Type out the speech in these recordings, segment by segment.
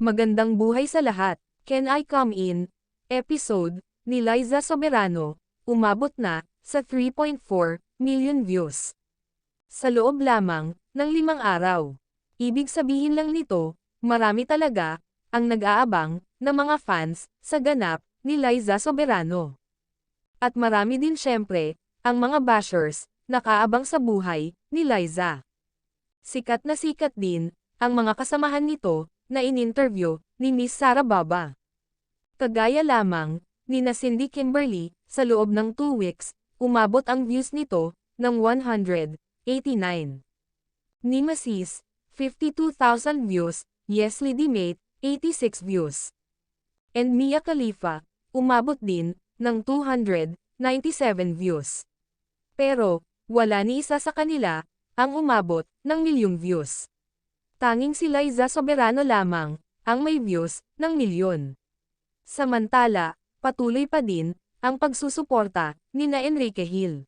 Magandang buhay sa lahat. Can I come in? Episode ni Liza Soberano, umabot na sa 3.4 million views. Sa loob lamang ng limang araw. Ibig sabihin lang nito, marami talaga ang nag-aabang ng mga fans sa ganap ni Liza Soberano. At marami din syempre ang mga bashers nakaabang sa buhay ni Liza. Sikat na sikat din ang mga kasamahan nito na in-interview ni Miss Sara Baba. Kagaya lamang ni na Cindy Kimberly, sa loob ng 2 weeks, umabot ang views nito ng 189. Ni Masis, 52,000 views, Yesli Dimate, 86 views. And Mia Khalifa, umabot din ng 297 views. Pero, wala ni isa sa kanila ang umabot ng milyong views. Tanging si Liza Soberano lamang, ang may views, ng milyon. Samantala, patuloy pa din, ang pagsusuporta, ni na Enrique Hill.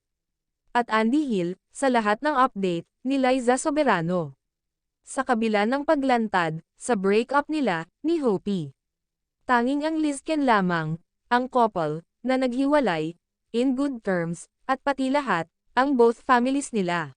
At Andy Hill, sa lahat ng update, ni Liza Soberano. Sa kabila ng paglantad, sa breakup nila, ni Hopi. Tanging ang Lizken lamang, ang couple, na naghiwalay, in good terms, at pati lahat, ang both families nila.